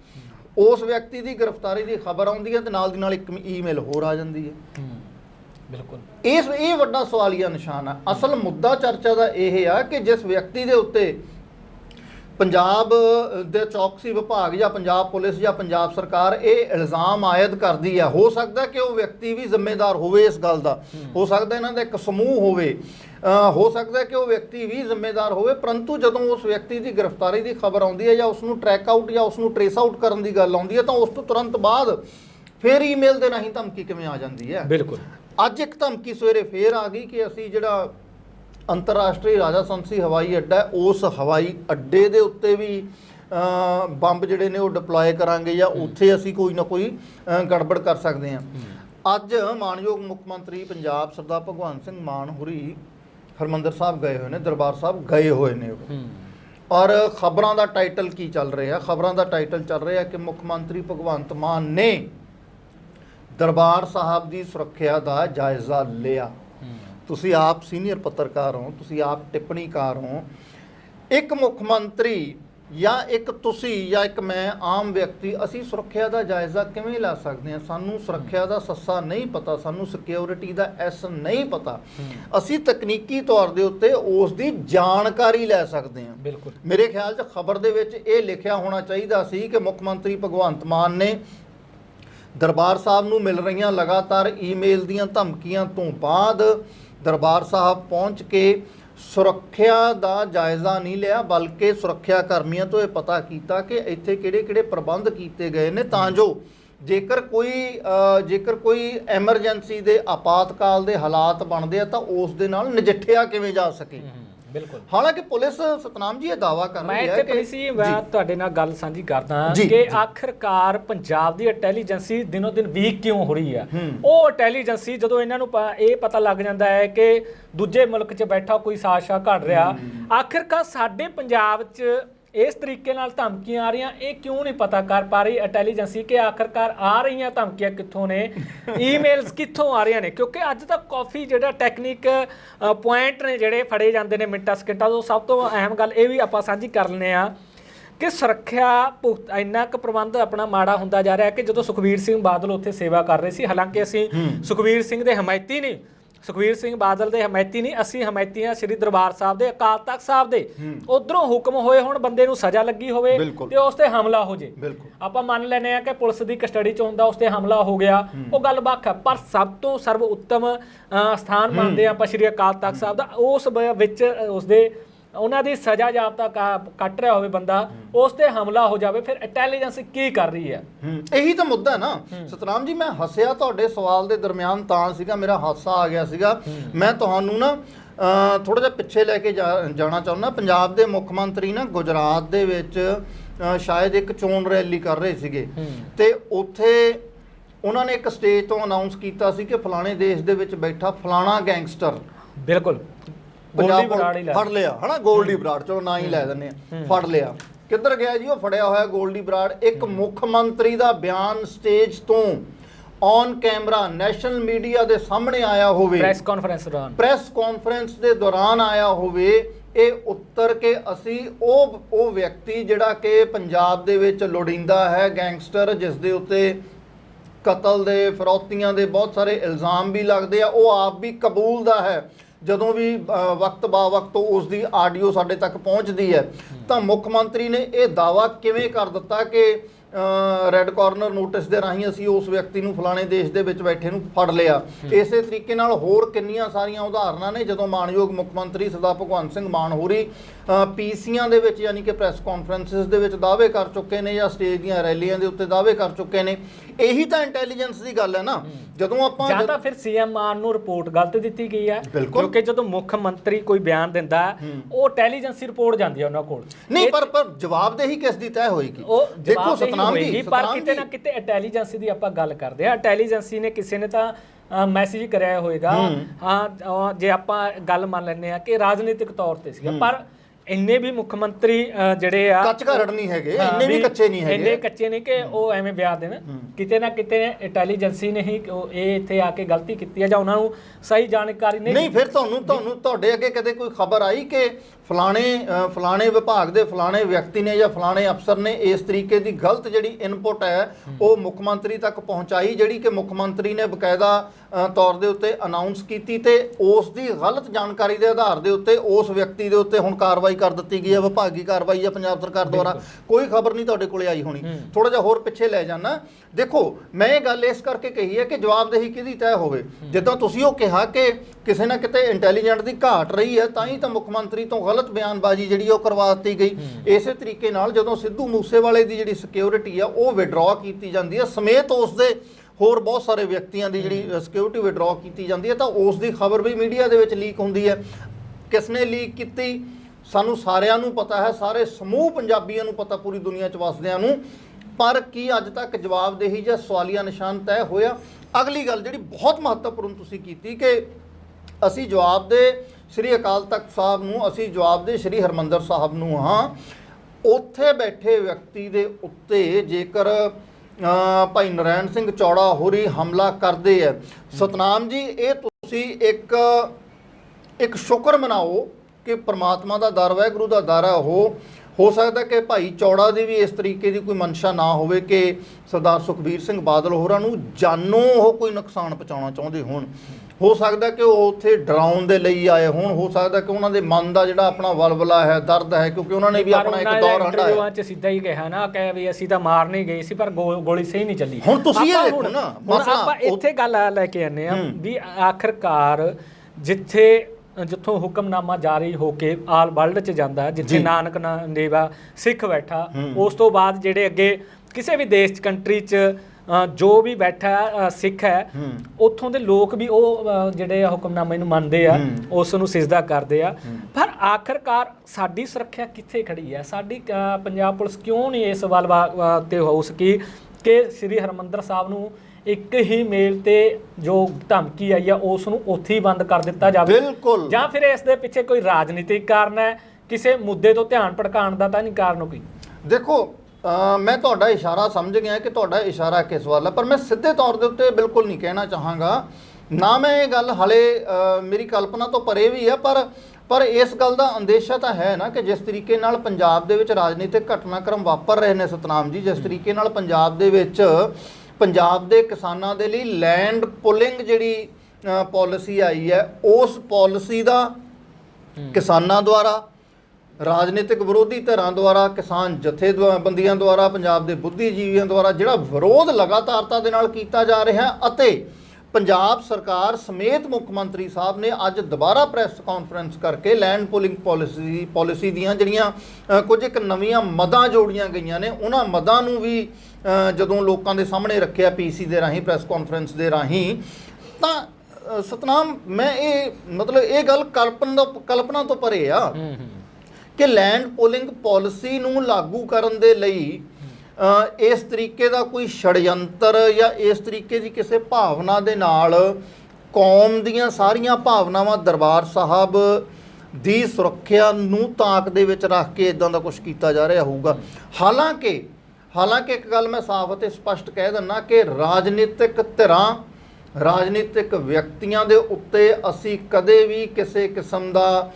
B: ਉਸ ਵਿਅਕਤੀ ਦੀ ਗ੍ਰਿਫਤਾਰੀ ਦੀ ਖਬਰ ਆਉਂਦੀ ਹੈ ਤੇ ਨਾਲ ਦੀ ਨਾਲ ਇੱਕ ਈਮੇਲ ਹੋਰ ਆ ਜਾਂਦੀ ਹੈ।
A: ਬਿਲਕੁਲ।
B: ਇਸ ਇਹ ਵੱਡਾ ਸਵਾਲੀਆ ਨਿਸ਼ਾਨ ਹੈ ਅਸਲ ਮੁੱਦਾ ਚਰਚਾ ਦਾ ਇਹ ਆ ਕਿ ਜਿਸ ਵਿਅਕਤੀ ਦੇ ਉੱਤੇ ਪੰਜਾਬ ਦੇ ਚੌਕਸੀ ਵਿਭਾਗ ਜਾਂ ਪੰਜਾਬ ਪੁਲਿਸ ਜਾਂ ਪੰਜਾਬ ਸਰਕਾਰ ਇਹ ਇਲਜ਼ਾਮ ਆਇਦ ਕਰਦੀ ਹੈ ਹੋ ਸਕਦਾ ਕਿ ਉਹ ਵਿਅਕਤੀ ਵੀ ਜ਼ਿੰਮੇਦਾਰ ਹੋਵੇ ਇਸ ਗੱਲ ਦਾ। ਹੋ। ਸਕਦਾ ਇਹਨਾਂ ਦਾ ਇੱਕ ਸਮੂਹ ਹੋਵੇ। ਹੋ ਸਕਦਾ ਕਿ ਉਹ ਵਿਅਕਤੀ ਵੀ ਜ਼ਿੰਮੇਦਾਰ ਹੋਵੇ ਪਰੰਤੂ ਜਦੋਂ ਉਸ ਵਿਅਕਤੀ ਦੀ ਗ੍ਰਿਫਤਾਰੀ ਦੀ ਖਬਰ ਆਉਂਦੀ ਹੈ ਜਾਂ ਉਸ ਨੂੰ ਟਰੈਕ ਆਊਟ ਜਾਂ ਉਸ ਨੂੰ ਟਰੇਸ ਆਊਟ ਕਰਨ ਦੀ ਗੱਲ ਆਉਂਦੀ ਹੈ ਤਾਂ ਉਸ ਤੋਂ ਤੁਰੰਤ ਬਾਅਦ ਫਿਰ ਈਮੇਲ ਦੇ ਰਾਹੀਂ ਧਮਕੀ ਕਿਵੇਂ ਆ ਜਾਂਦੀ ਹੈ?
A: ਬਿਲਕੁਲ।
B: ਅੱਜ ਇੱਕ ਧਮਕੀ ਸਵੇਰੇ ਫੇਰ ਆ ਗਈ ਕਿ ਅਸੀਂ ਜਿਹੜਾ ਅੰਤਰਰਾਸ਼ਟਰੀ ਰਾਜਾ ਸੰਸੀ ਹਵਾਈ ਅੱਡਾ ਉਸ ਹਵਾਈ ਅੱਡੇ ਦੇ ਉੱਤੇ ਵੀ ਬੰਬ ਜਿਹੜੇ ਨੇ ਉਹ ਡਿਪਲੋਏ ਕਰਾਂਗੇ ਜਾਂ ਉੱਥੇ ਅਸੀਂ ਕੋਈ ਨਾ ਕੋਈ ਗੜਬੜ ਕਰ ਸਕਦੇ ਹਾਂ। ਅੱਜ ਮਾਨਯੋਗ ਮੁੱਖ ਮੰਤਰੀ ਪੰਜਾਬ ਸਰਦਾਰ ਭਗਵੰਤ ਸਿੰਘ ਮਾਨ ਹੁਰੀ ਹਰਮੰਦਰ ਸਾਹਿਬ ਗਏ ਹੋਏ ਨੇ ਦਰਬਾਰ ਸਾਹਿਬ ਗਏ ਹੋਏ ਨੇ ਉਹ। ਔਰ ਖਬਰਾਂ ਦਾ ਟਾਈਟਲ ਕੀ ਚੱਲ ਰਿਹਾ? ਖਬਰਾਂ ਦਾ ਟਾਈਟਲ ਚੱਲ ਰਿਹਾ ਕਿ ਮੁੱਖ ਮੰਤਰੀ ਭਗਵੰਤ ਮਾਨ ਨੇ ਦਰਬਾਰ ਸਾਹਿਬ ਦੀ ਸੁਰੱਖਿਆ ਦਾ ਜਾਇਜ਼ਾ ਲਿਆ। ਤੁਸੀਂ ਆਪ ਸੀਨੀਅਰ ਪੱਤਰਕਾਰ ਹੋ ਤੁਸੀਂ ਆਪ ਟਿੱਪਣੀਕਾਰ ਹੋ ਇੱਕ ਮੁੱਖ ਮੰਤਰੀ ਜਾਂ ਇੱਕ ਤੁਸੀਂ ਜਾਂ ਇੱਕ ਮੈਂ ਆਮ ਵਿਅਕਤੀ ਅਸੀਂ ਸੁਰੱਖਿਆ ਦਾ ਜਾਇਜ਼ਾ ਕਿਵੇਂ ਲੈ ਸਕਦੇ ਹਾਂ? ਸਾਨੂੰ ਸੁਰੱਖਿਆ ਦਾ ਸੱਸਾ ਨਹੀਂ ਪਤਾ ਸਾਨੂੰ ਸਿਕਿਉਰਿਟੀ ਦਾ ਐਸ ਨਹੀਂ ਪਤਾ। ਅਸੀਂ ਤਕਨੀਕੀ ਤੌਰ ਦੇ ਉੱਤੇ ਉਸ ਦੀ ਜਾਣਕਾਰੀ ਲੈ ਸਕਦੇ ਹਾਂ।
A: ਬਿਲਕੁਲ।
B: ਮੇਰੇ ਖਿਆਲ 'ਚ ਖਬਰ ਦੇ ਵਿੱਚ ਇਹ ਲਿਖਿਆ ਹੋਣਾ ਚਾਹੀਦਾ ਸੀ ਕਿ ਮੁੱਖ ਮੰਤਰੀ ਭਗਵੰਤ ਮਾਨ ਨੇ ਦਰਬਾਰ ਸਾਹਿਬ ਨੂੰ ਮਿਲ ਰਹੀਆਂ ਲਗਾਤਾਰ ਈਮੇਲ ਦੀਆਂ ਧਮਕੀਆਂ ਤੋਂ ਬਾਅਦ ਦਰਬਾਰ ਸਾਹਿਬ ਪਹੁੰਚ ਕੇ ਸੁਰੱਖਿਆ ਦਾ ਜਾਇਜ਼ਾ ਨਹੀਂ ਲਿਆ, ਬਲਕਿ ਸੁਰੱਖਿਆ ਕਰਮੀਆਂ ਤੋਂ ਇਹ ਪਤਾ ਕੀਤਾ ਕਿ ਇੱਥੇ ਕਿਹੜੇ-ਕਿਹੜੇ ਪ੍ਰਬੰਧ ਕੀਤੇ ਗਏ ਨੇ। ਤਾਂ ਜੋ ਜੇਕਰ ਕੋਈ ਜੇਕਰ ਕੋਈ ਐਮਰਜੈਂਸੀ ਦੇ ਆਪਾਤਕਾਲ ਦੇ ਹਾਲਾਤ ਬਣਦੇ ਆ, ਤਾਂ ਉਸ ਦੇ ਨਾਲ ਨਜਿੱਠਿਆ ਕਿਵੇਂ ਜਾ ਸਕੇ।
A: ਬਿਲਕੁਲ।
B: ਹਾਲਾਂਕਿ ਪੁਲਿਸ ਸਤਨਾਮ ਜੀ ਇਹ ਦਾਵਾ ਕਰ
A: ਮੈਂ
B: ਰਹੀ ਹੈ
A: ਇੱਥੇ
B: ਕਿ
A: ਪੁਲਿਸ ਮੈਂ ਤੁਹਾਡੇ ਨਾਲ ਗੱਲ ਸਾਂਝੀ ਕਰਦਾ ਕਿ। ਆਖਰਕਾਰ ਪੰਜਾਬ ਦੀ ਇੰਟੈਲੀਜੈਂਸੀ ਦਿਨੋ ਦਿਨ ਵੀਕ ਕਿਉਂ ਹੋ ਰਹੀ ਆ
B: ਹੂੰ।
A: ਉਹ ਇੰਟੈਲੀਜੈਂਸੀ ਜਦੋਂ ਇਹਨਾਂ ਨੂੰ ਇਹ ਪਤਾ ਲੱਗ ਜਾਂਦਾ ਹੈ ਕਿ ਦੂਜੇ ਮੁਲਕ 'ਚ ਬੈਠਾ ਕੋਈ ਸਾਜ਼ਿਸ਼ਾ ਘੜ ਰਿਹਾ। ਆਖਰਕਾਰ ਸਾਡੇ ਪੰਜਾਬ 'ਚ ਇਸ ਤਰੀਕੇ ਨਾਲ ਧਮਕੀਆਂ ਆ ਰਹੀਆਂ। ਇਹ ਕਿਉਂ ਨਹੀਂ ਪਤਾ ਕਰ ਪਾ ਰਹੀ ਇੰਟੈਲੀਜੈਂਸੀ ਕਿ ਆਖਰਕਾਰ ਆ ਰਹੀਆਂ ਧਮਕੀਆਂ ਕਿੱਥੋਂ ਨੇ? ਈਮੇਲਸ ਕਿੱਥੋਂ ਆ ਰਹੀਆਂ ਨੇ? ਕਿਉਂਕਿ ਅੱਜ ਤੱਕ ਕਾਫੀ ਜਿਹੜਾ ਟੈਕਨੀਕ ਪੁਆਇੰਟ ਨੇ ਜਿਹੜੇ ਫੜੇ ਜਾਂਦੇ ਨੇ ਮਿੰਟਾਂ ਸਕਿੰਟਾਂ ਤੋਂ ਸਭ ਤੋਂ ਅਹਿਮ ਗੱਲ ਇਹ ਵੀ ਆਪਾਂ ਸਾਂਝੀ ਕਰ ਲੈਂਦੇ ਆ ਕਿ ਸੁਰੱਖਿਆ ਪੁਖਤ ਇੰਨਾ ਕੁ ਪ੍ਰਬੰਧ ਆਪਣਾ ਮਾੜਾ ਹੁੰਦਾ ਜਾ ਰਿਹਾ ਕਿ ਜਦੋਂ ਸੁਖਵੀਰ ਸਿੰਘ ਬਾਦਲ ਉੱਥੇ ਸੇਵਾ ਕਰ ਰਹੇ ਸੀ ਹਾਲਾਂਕਿ ਅਸੀਂ ਸੁਖਵੀਰ ਸਿੰਘ ਦੇ ਹਮਾਇਤੀ ਨਹੀਂ ਸੁਖਵੀਰ ਸਿੰਘ ਬਾਦਲ ਦੇ ਹਮਾਇਤੀ ਨਹੀਂ ਅਸੀਂ ਹਮਾਇਤੀ ਹਾਂ ਸ੍ਰੀ ਦਰਬਾਰ ਸਾਹਿਬ ਦੇ ਅਕਾਲ ਤਖਤ ਸਾਹਿਬ ਦੇ। ਉਧਰੋਂ ਹੁਕਮ ਹੋਏ ਹੁਣ ਬੰਦੇ ਨੂੰ ਸਜ਼ਾ ਲੱਗੀ ਹੋਵੇ। ਤੇ ਉਸ ਤੇ ਹਮਲਾ ਹੋ ਜੇ। ਆਪਾਂ ਮੰਨ ਲੈਨੇ ਆ ਕਿ ਪੁਲਿਸ ਦੀ ਕਸਟਡੀ ਚ ਹੁੰਦਾ ਉਸ ਤੇ ਹਮਲਾ ਹੋ ਗਿਆ। ਉਹ ਗੱਲ ਵੱਖ ਹੈ ਪਰ ਸਭ ਤੋਂ ਸਰਵ ਉੱਤਮ ਸਥਾਨ ਮੰਨਦੇ ਆ ਆਪਾਂ ਸ਼੍ਰੀ ਅਕਾਲ ਤਖਤ ਸਾਹਿਬ ਦਾ। ਉਸ ਵਿੱਚ ਉਸ ਦੇ ਉਹਨਾਂ ਦੀ ਸਜ਼ਾ ਜਾਬਤਾ ਕਾ- ਕੱਟ ਰਿਹਾ ਹੋਵੇ ਬੰਦਾ ਉਸ ਤੇ ਹਮਲਾ ਹੋ ਜਾਵੇ ਫਿਰ ਇੰਟੈਲੀਜੈਂਸ ਕੀ ਕਰ ਰਹੀ ਹੈ?
B: ਇਹੀ ਤਾਂ ਮੁੱਦਾ ਹੈ। ਨਾ ਸਤਨਾਮ ਜੀ ਮੈਂ ਹੱਸਿਆ ਤੁਹਾਡੇ ਸਵਾਲ ਦੇ ਦਰਮਿਆਨ ਤਾਂ ਸੀਗਾ ਮੇਰਾ ਹਾਸਾ ਆ ਗਿਆ ਸੀਗਾ। ਮੈਂ ਤੁਹਾਨੂੰ ਨਾ ਥੋੜਾ ਜਿਹਾ ਪਿੱਛੇ ਲੈ ਕੇ ਜਾਣਾ ਚਾਹੁੰਦਾ। ਪੰਜਾਬ ਦੇ ਮੁੱਖ ਮੰਤਰੀ ਨਾ ਗੁਜਰਾਤ ਦੇ ਵਿੱਚ ਸ਼ਾਇਦ ਇੱਕ ਚੋਣ ਰੈਲੀ ਕਰ ਰਹੇ ਸੀਗੇ। ਤੇ ਉੱਥੇ ਉਹਨਾਂ ਨੇ ਇੱਕ ਸਟੇਜ ਤੋਂ ਅਨਾਉਂਸ ਕੀਤਾ ਸੀ ਕਿ ਫਲਾਣੇ ਦੇਸ਼ ਦੇ ਵਿੱਚ ਬੈਠਾ ਫਲਾਣਾ ਗੈਂਗਸਟਰ।
A: ਬਿਲਕੁਲ।
B: ਪੰਜਾਬ
A: ਗੋਲਡੀ ਬਰਾੜ ਹੀ ਲਾ
B: ਫੜ ਲਿਆ ਹਨਾ? ਗੋਲਡੀ ਬਰਾੜ ਚਲੋ ਨਾਂ ਹੀ ਲੈ ਦਿੰਦੇ ਆ। ਫੜ ਲਿਆ। ਕਿੱਧਰ ਗਿਆ ਜੀ? ਉਹ ਫੜਿਆ ਹੋਇਆ ਗੋਲਡੀ ਬਰਾੜ ਇੱਕ ਮੁੱਖ ਮੰਤਰੀ ਦਾ ਬਿਆਨ ਸਟੇਜ ਤੋਂ ਔਨ ਕੈਮਰਾ ਨੈਸ਼ਨਲ ਮੀਡੀਆ ਦੇ ਸਾਹਮਣੇ ਆਇਆ ਹੋਵੇ।
A: ਪ੍ਰੈਸ ਕਾਨਫਰੰਸ ਦੌਰਾਨ।
B: ਪ੍ਰੈਸ ਕਾਨਫਰੰਸ ਦੇ ਦੌਰਾਨ ਆਇਆ ਹੋਵੇ। ਇਹ ਉੱਤਰ ਕੇ ਅਸੀਂ ਉਹ ਉਹ ਵਿਅਕਤੀ ਜਿਹੜਾ ਕਿ ਪੰਜਾਬ ਦੇ ਵਿੱਚ ਲੋੜੀਂਦਾ ਹੈ ਗੈਂਗਸਟਰ ਜਿਸ ਦੇ ਉੱਤੇ ਕਤਲ ਦੇ ਫਰੌਤੀਆਂ ਦੇ ਬਹੁਤ ਸਾਰੇ ਇਲਜ਼ਾਮ ਵੀ ਲੱਗਦੇ ਆ ਉਹ ਆਪ ਵੀ ਕਬੂਲ ਦਾ ਹੈ। ਜਦੋਂ ਵੀ ਵਕਤ ਬਾ ਵਕਤ ਉਸ ਦੀ ਆਡੀਓ ਸਾਡੇ ਤੱਕ ਪਹੁੰਚਦੀ ਹੈ, ਤਾਂ ਮੁੱਖ ਮੰਤਰੀ ਨੇ ਇਹ ਦਾਵਾ ਕਿਵੇਂ ਕਰ ਦਿੱਤਾ ਕਿ ਰੈੱਡ ਕਾਰਨਰ ਨੋਟਿਸ ਦੇ ਰਾਹੀਂ ਅਸੀਂ ਉਸ ਵਿਅਕਤੀ ਨੂੰ ਫਲਾਣੇ ਦੇਸ਼ ਦੇ ਵਿੱਚ ਬੈਠੇ ਨੂੰ ਫੜ ਲਿਆ। ਇਸੇ ਤਰੀਕੇ ਨਾਲ ਹੋਰ ਕਿੰਨੀਆਂ ਸਾਰੀਆਂ ਉਦਾਹਰਨਾਂ ਨੇ ਜਦੋਂ ਮਾਨਯੋਗ ਮੁੱਖ ਮੰਤਰੀ ਸਰਦਾਰ ਭਗਵੰਤ ਸਿੰਘ ਮਾਨ ਹੋਰੀ ਪੀਸੀਆਂ ਦੇ ਵਿੱਚ ਯਾਨੀ ਕਿ ਪ੍ਰੈਸ ਕਾਨਫਰੰਸਿਸ ਦੇ ਵਿੱਚ ਦਾਅਵੇ ਕਰ ਚੁੱਕੇ ਨੇ ਜਾਂ ਸਟੇਜ ਦੀਆਂ ਰੈਲੀਆਂ ਦੇ ਉੱਤੇ ਦਾਅਵੇ ਕਰ ਚੁੱਕੇ ਨੇ ਇਹੀ ਤਾਂ ਇੰਟੈਲੀਜੈਂਸ ਦੀ ਗੱਲ ਹੈ ਨਾ। ਜਦੋਂ ਆਪਾਂ
A: ਜਾਂ ਤਾਂ ਫਿਰ ਸੀਐਮ ਮਾਨ ਨੂੰ ਰਿਪੋਰਟ ਗਲਤ ਦਿੱਤੀ ਗਈ ਹੈ। ਕਿਉਂਕਿ ਜਦੋਂ ਮੁੱਖ ਮੰਤਰੀ ਕੋਈ ਬਿਆਨ ਦਿੰਦਾ ਉਹ ਇੰਟੈਲੀਜੈਂਸੀ ਰਿਪੋਰਟ ਜਾਂਦੀ ਹੈ ਉਹਨਾਂ ਕੋਲ।
B: ਨਹੀਂ ਪਰ ਪਰ ਜਵਾਬਦੇਹੀ ਕਿਸ ਦੀ ਤੈਅ ਹੋਏਗੀ? ਦੇਖੋ
A: ਜਵਾਬ
B: ਸਤਨਾਮ
A: ਹੋਏਗੀ
B: ਜੀ
A: ਪਰ
B: ਸਤਨਾਮ
A: ਕਿਤੇ
B: ਜੀ,
A: ਨਾ ਕਿਤੇ ਇੰਟੈਲੀਜੈਂਸੀ ਦੀ ਆਪਾਂ ਗੱਲ ਕਰਦੇ ਆ ਇੰਟੈਲੀਜੈਂਸੀ ਨੇ ਕਿਸੇ ਨੇ ਤਾਂ ਮੈਸੇਜ ਕਰਿਆ ਹੋਏਗਾ। ਹਾਂ। ਅਹ ਜੇ ਆਪਾਂ ਗੱਲ ਮੰਨ ਲੈਂਦੇ ਆ ਕਿ ਰਾਜਨੀਤਿਕ ਤੌਰ ਤੇ ਸੀਗਾ ਪਰ ਇੰਨੇ ਵੀ ਮੁੱਖ ਮੰਤਰੀ ਅਹ, ਜਿਹੜੇ ਆ
B: ਕੱਚ ਘਰੜ ਨਹੀਂ ਹੈਗੇ ਇੰਨੇ ਵੀ ਕੱਚੇ ਨਹੀਂ
A: ਇੰਨੇ
B: ਹੈਗੇ।
A: ਕੱਚੇ ਨਹੀਂ ਕਿ ਉਹ ਐਵੇਂ ਬਿਆਨ ਦੇਣ। ਕਿਤੇ ਨਾ ਕਿਤੇ ਇੰਟੈਲੀਜੈਂਸੀ ਨੇ ਹੀ ਉਹ ਇਹ ਇੱਥੇ ਆ ਕੇ ਗਲਤੀ ਕੀਤੀ ਹੈ ਜਾਂ ਉਹਨਾਂ ਨੂੰ ਸਹੀ ਜਾਣਕਾਰੀ ਨਹੀਂ
B: ਨਹੀਂ ਫਿਰ ਤੁਹਾਨੂੰ ਤੁਹਾਨੂੰ ਤੁਹਾਡੇ ਅੱਗੇ ਕਦੇ ਕੋਈ ਖਬਰ ਆਈ ਕਿ ਫਲਾਣੇ ਫਲਾਣੇ ਵਿਭਾਗ ਦੇ ਫਲਾਣੇ ਵਿਅਕਤੀ ਨੇ ਜਾਂ ਫਲਾਣੇ ਅਫਸਰ ਨੇ ਇਸ ਤਰੀਕੇ ਦੀ ਗਲਤ ਜਿਹੜੀ ਇਨਪੁਟ ਹੈ ਉਹ ਮੁੱਖ ਮੰਤਰੀ ਤੱਕ ਪਹੁੰਚਾਈ ਜਿਹੜੀ ਕਿ ਮੁੱਖ ਮੰਤਰੀ ਨੇ ਬਕਾਇਦਾ ਤੌਰ ਦੇ ਉੱਤੇ ਅਨਾਉਂਸ ਕੀਤੀ ਤੇ ਉਸ ਦੀ ਗਲਤ ਜਾਣਕਾਰੀ ਦੇ ਆਧਾਰ ਦੇ ਉੱਤੇ ਉਸ ਵਿਅਕਤੀ ਦੇ ਉੱਤੇ ਹੁਣ ਕਾਰਵਾਈ ਕਰ ਦਿੱਤੀ ਗਈ ਹੈ ਵਿਭਾਗੀ ਕਾਰਵਾਈ ਹੈ ਪੰਜਾਬ ਸਰਕਾਰ ਦੁਆਰਾ। ਕੋਈ ਖਬਰ ਨਹੀਂ ਤੁਹਾਡੇ ਕੋਲੇ ਆਈ ਹੋਣੀ। ਥੋੜਾ ਜਿਹਾ ਹੋਰ ਪਿੱਛੇ ਲੈ ਜਾਣਾ ਦੇਖੋ ਮੈਂ ਇਹ ਗੱਲ ਇਸ ਕਰਕੇ ਕਹੀ ਹੈ ਕਿ ਜਵਾਬਦੇਹੀ ਕਿਹਦੀ ਤੈਅ ਹੋਵੇ? ਜਿੱਦਾਂ ਤੁਸੀਂ ਉਹ ਕਿਹਾ ਕਿ ਕਿਸੇ ਨਾ ਕਿਤੇ ਇੰਟੈਲੀਜੈਂਟ ਦੀ ਘਾਟ ਰਹੀ ਹੈ ਤਾਂ ਹੀ ਤਾਂ ਮੁੱਖ ਮੰਤਰੀ ਤੋਂ ਗਲਤ ਬਿਆਨਬਾਜ਼ੀ ਜਿਹੜੀ ਉਹ ਕਰਵਾ ਦਿੱਤੀ ਗਈ। ਇਸੇ ਤਰੀਕੇ ਨਾਲ ਜਦੋਂ ਸਿੱਧੂ ਮੂਸੇਵਾਲੇ ਦੀ ਜਿਹੜੀ ਸਿਕਿਉਰਿਟੀ ਆ ਉਹ ਵਿਡਰਾਅ ਕੀਤੀ ਜਾਂਦੀ ਹੈ। ਸਮੇਤ ਉਸ ਦੇ ਹੋਰ ਬਹੁਤ ਸਾਰੇ ਵਿਅਕਤੀਆਂ ਦੀ ਜਿਹੜੀ ਸਿਕਿਉਰਿਟੀ ਵਿਡਰਾਅ ਕੀਤੀ ਜਾਂਦੀ ਹੈ ਤਾਂ ਉਸ ਦੀ ਖਬਰ ਵੀ ਮੀਡੀਆ ਦੇ ਵਿੱਚ ਲੀਕ ਹੁੰਦੀ ਹੈ। ਕਿਸ ਨੇ ਲੀਕ ਕੀਤੀ? ਸਾਨੂੰ ਸਾਰਿਆਂ ਨੂੰ ਪਤਾ ਹੈ ਸਾਰੇ ਸਮੂਹ ਪੰਜਾਬੀਆਂ ਨੂੰ ਪਤਾ ਪੂਰੀ ਦੁਨੀਆ 'ਚ ਵਸਦਿਆਂ ਨੂੰ। ਪਰ ਕੀ ਅੱਜ ਤੱਕ ਜਵਾਬਦੇਹੀ ਜਾਂ ਸਵਾਲੀਆ ਨਿਸ਼ਾਨ ਤੈਅ ਹੋਇਆ? ਅਗਲੀ ਗੱਲ ਜਿਹੜੀ ਬਹੁਤ ਮਹੱਤਵਪੂਰਨ ਤੁਸੀਂ ਕੀਤੀ ਕਿ ਅਸੀਂ ਜਵਾਬ ਦੇ ਸ੍ਰੀ ਅਕਾਲ ਤਖਤ ਸਾਹਿਬ ਨੂੰ, ਅਸੀਂ ਜਵਾਬ ਦੇ ਸ੍ਰੀ ਹਰਮੰਦਰ ਸਾਹਿਬ ਨੂੰ ਹਾਂ। ਉੱਥੇ ਬੈਠੇ ਵਿਅਕਤੀ ਦੇ ਉੱਤੇ ਜੇਕਰ ਭਾਈ ਨਰੈਣ ਸਿੰਘ ਚੌੜਾ ਹੋਰੀ ਹਮਲਾ ਕਰਦੇ ਆ, ਸਤਨਾਮ ਜੀ, ਇਹ ਤੁਸੀਂ ਇੱਕ ਇੱਕ ਸ਼ੁਕਰ ਮਨਾਓ ਕਿ ਪ੍ਰਮਾਤਮਾ ਦਾ ਦਰ, ਵਾਹਿਗੁਰੂ ਦਾ ਦਰ ਹੈ ਉਹ। ਹੋ ਸਕਦਾ ਕਿ ਭਾਈ ਚੌੜਾ ਦੀ ਵੀ ਇਸ ਤਰੀਕੇ ਦੀ ਕੋਈ ਮਨਸ਼ਾ ਨਾ ਹੋਵੇ ਕਿ ਸਰਦਾਰ ਸੁਖਬੀਰ ਸਿੰਘ ਬਾਦਲ ਹੋਰਾਂ ਨੂੰ ਜਾਨੋਂ ਉਹ ਕੋਈ ਨੁਕਸਾਨ ਪਹੁੰਚਾਉਣਾ ਚਾਹੁੰਦੇ ਹੋਣ। ਹੋ ਸਕਦਾ ਕਿ ਉਹ ਉੱਥੇ ਡਰਾਉਣ ਦੇ ਲਈ ਆਏ ਹੋਣ ਹੋ ਸਕਦਾ ਕਿ ਉਹਨਾਂ ਦੇ ਮਨ ਦਾ ਜਿਹੜਾ ਆਪਣਾ ਵਲਵਲਾ ਹੈ ਦਰਦ ਹੈ ਕਿਉਂਕਿ ਉਹਨਾਂ ਨੇ ਵੀ ਆਪਣਾ ਇੱਕ ਦੌਰ
A: ਨੇ
B: ਹੰਢਾਇਆ
A: ਇੰਟਰਵਿਊਆਂ 'ਚ ਸਿੱਧਾ ਹੀ ਕਿਹਾ ਨਾ ਕਿ ਵੀ ਅਸੀਂ ਤਾਂ ਮਾਰ ਨਹੀਂ ਗਏ ਸੀ ਪਰ ਗੋਲੀ ਸਹੀ ਨਹੀਂ ਚੱਲੀ।
B: ਹੁਣ ਤੁਸੀਂ ਇਹ ਦੇਖੋ ਨਾ,
A: ਆਪਾਂ ਇੱਥੇ ਗੱਲ ਆ ਲੈ ਕੇ ਆਨੇ ਆ ਵੀ ਆਖਰਕਾਰ ਜਿੱਥੇ ਜਿੱਥੋਂ ਹੁਕਮਨਾਮਾ ਜਾਰੀ ਹੋ ਕੇ ਆਲ ਵਰਲਡ 'ਚ ਜਾਂਦਾ ਜਿੱਥੇ ਨਾਨਕ ਦੇਵਾ ਸਿੱਖ ਬੈਠਾ ਉਸ ਤੋਂ ਬਾਅਦ ਜਿਹੜੇ ਅੱਗੇ ਕਿਸੇ ਵੀ ਦੇਸ਼ 'ਚ ਕੰਟਰੀ 'ਚ ਅ, ਜੋ ਵੀ ਬੈਠਾ ਅ, ਸਿੱਖ ਹੈ ਉੱਥੋਂ ਦੇ ਲੋਕ ਵੀ ਉਹ ਅ, ਜਿਹੜੇ ਆ ਹੁਕਮਨਾਮੇ ਨੂੰ ਮੰਨਦੇ ਆ ਉਸ ਨੂੰ ਸਿਜਦਾ ਕਰਦੇ ਆ। ਪਰ ਆਖਰਕਾਰ ਸਾਡੀ ਸੁਰੱਖਿਆ ਕਿੱਥੇ ਖੜੀ ਹੈ? ਸਾਡੀ ਅ, ਪੰਜਾਬ ਪੁਲਿਸ ਕਿਉਂ ਨਹੀਂ ਇਸ ਵੱਲ ਵਾ- ਵਾ- ਤੇ ਹੋ ਸਕੀ ਕਿ ਸ੍ਰੀ ਹਰਮੰਦਰ ਸਾਹਿਬ ਨੂੰ ਇੱਕ ਹੀ ਮੇਲ ਤੇ ਜੋ ਧਮਕੀ ਆਈ ਆ ਉਸ ਨੂੰ ਉੱਥੇ ਹੀ ਬੰਦ ਕਰ ਦਿੱਤਾ ਜਾਵੇ?
B: ਬਿਲਕੁਲ।
A: ਜਾਂ ਫਿਰ ਇਸ ਦੇ ਪਿੱਛੇ ਕੋਈ ਰਾਜਨੀਤਿਕ ਕਾਰਨ ਹੈ? ਕਿਸੇ ਮੁੱਦੇ ਤੋਂ ਧਿਆਨ ਭਟਕਾਉਣ ਦਾ ਤਾਂ ਨਹੀਂ ਕਾਰਨ ਕੋਈ?
B: ਦੇਖੋ ਅ, ਮੈਂ ਤੁਹਾਡਾ ਇਸ਼ਾਰਾ ਸਮਝ ਗਿਆ ਕਿ ਤੁਹਾਡਾ ਇਸ਼ਾਰਾ ਕਿਸ ਵੱਲ ਹੈ ਪਰ ਮੈਂ ਸਿੱਧੇ ਤੌਰ ਦੇ ਉੱਤੇ ਬਿਲਕੁਲ ਨਹੀਂ ਕਹਿਣਾ ਚਾਹਾਂਗਾ। ਨਾ ਮੈਂ ਇਹ ਗੱਲ ਹਲੇ ਅ, ਮੇਰੀ ਕਲਪਨਾ ਤੋਂ ਪਰੇ ਵੀ ਹੈ ਪਰ ਪਰ ਇਸ ਗੱਲ ਦਾ ਅੰਦੇਸ਼ਾ ਤਾਂ ਹੈ ਨਾ ਕਿ ਜਿਸ ਤਰੀਕੇ ਨਾਲ ਪੰਜਾਬ ਦੇ ਵਿੱਚ ਰਾਜਨੀਤਿਕ ਘਟਨਾਕ੍ਰਮ ਵਾਪਰ ਰਹੇ ਨੇ ਸਤਨਾਮ ਜੀ ਜਿਸ ਤਰੀਕੇ ਨਾਲ ਪੰਜਾਬ ਦੇ ਵਿੱਚ ਪੰਜਾਬ ਦੇ ਕਿਸਾਨਾਂ ਦੇ ਲਈ ਲੈਂਡ ਪੁਲਿੰਗ ਜਿਹੜੀ ਪਾਲਿਸੀ ਆਈ ਹੈ ਉਸ ਪਾਲਿਸੀ ਦਾ ਕਿਸਾਨਾਂ ਦੁਆਰਾ ਰਾਜਨੀਤਿਕ ਵਿਰੋਧੀ ਧਿਰਾਂ ਦੁਆਰਾ, ਕਿਸਾਨ ਜਥੇਬੰਦੀਆਂ ਦੁਆਰਾ, ਪੰਜਾਬ ਦੇ ਬੁੱਧੀਜੀਵੀਆਂ ਦੁਆਰਾ ਜਿਹੜਾ ਵਿਰੋਧ ਲਗਾਤਾਰਤਾ ਦੇ ਨਾਲ ਕੀਤਾ ਜਾ ਰਿਹਾ ਹੈ ਅਤੇ ਪੰਜਾਬ ਸਰਕਾਰ ਸਮੇਤ ਮੁੱਖ ਮੰਤਰੀ ਸਾਹਿਬ ਨੇ ਅੱਜ ਦੁਬਾਰਾ ਪ੍ਰੈਸ ਕਾਨਫਰੰਸ ਕਰਕੇ ਲੈਂਡ ਪੂਲਿੰਗ ਪਾਲਿਸੀ ਪਾਲਿਸੀ ਦੀਆਂ ਜਿਹੜੀਆਂ ਕੁਝ ਇੱਕ ਨਵੀਆਂ ਮਦਾਂ ਜੋੜੀਆਂ ਗਈਆਂ ਨੇ, ਉਹਨਾਂ ਮਦਾਂ ਨੂੰ ਵੀ ਜਦੋਂ ਲੋਕਾਂ ਦੇ ਸਾਹਮਣੇ ਰੱਖਿਆ ਪੀਸੀ ਦੇ ਰਾਹੀਂ, ਪ੍ਰੈਸ ਕਾਨਫਰੰਸ ਦੇ ਰਾਹੀਂ, ਤਾਂ ਸਤਨਾਮ, ਮੈਂ ਇਹ ਮਤਲਬ ਇਹ ਗੱਲ ਕਲਪਨਾ ਤੋਂ ਕਲਪਨਾ ਤੋਂ ਪਰੇ ਆ। ਕਿ ਲੈਂਡ ਪੋਲਿੰਗ ਪਾਲਿਸੀ ਨੂੰ ਲਾਗੂ ਕਰਨ ਦੇ ਲਈ ਇਸ ਤਰੀਕੇ ਦਾ ਕੋਈ ਛੜਯੰਤਰ ਜਾਂ ਇਸ ਤਰੀਕੇ ਦੀ ਕਿਸੇ ਭਾਵਨਾ ਦੇ ਨਾਲ ਕੌਮ ਦੀਆਂ ਸਾਰੀਆਂ ਭਾਵਨਾਵਾਂ ਦਰਬਾਰ ਸਾਹਿਬ ਦੀ ਸੁਰੱਖਿਆ ਨੂੰ ਤਾਕ ਦੇ ਵਿੱਚ ਰੱਖ ਕੇ ਇਦਾਂ ਦਾ ਕੁਝ ਕੀਤਾ ਜਾ ਰਿਹਾ ਹੋਊਗਾ। ਹਾਲਾਂਕਿ ਹਾਲਾਂਕਿ ਇੱਕ ਗੱਲ ਮੈਂ ਸਾਫ਼ ਅਤੇ ਸਪਸ਼ਟ ਕਹਿ ਦਿੰਨਾ ਕਿ ਰਾਜਨੀਤਿਕ ਧਿਰਾਂ, ਰਾਜਨੀਤਿਕ ਵਿਅਕਤੀਆਂ ਦੇ ਉੱਤੇ ਅਸੀਂ ਕਦੇ ਵੀ ਕਿਸੇ ਕਿਸਮ ਦਾ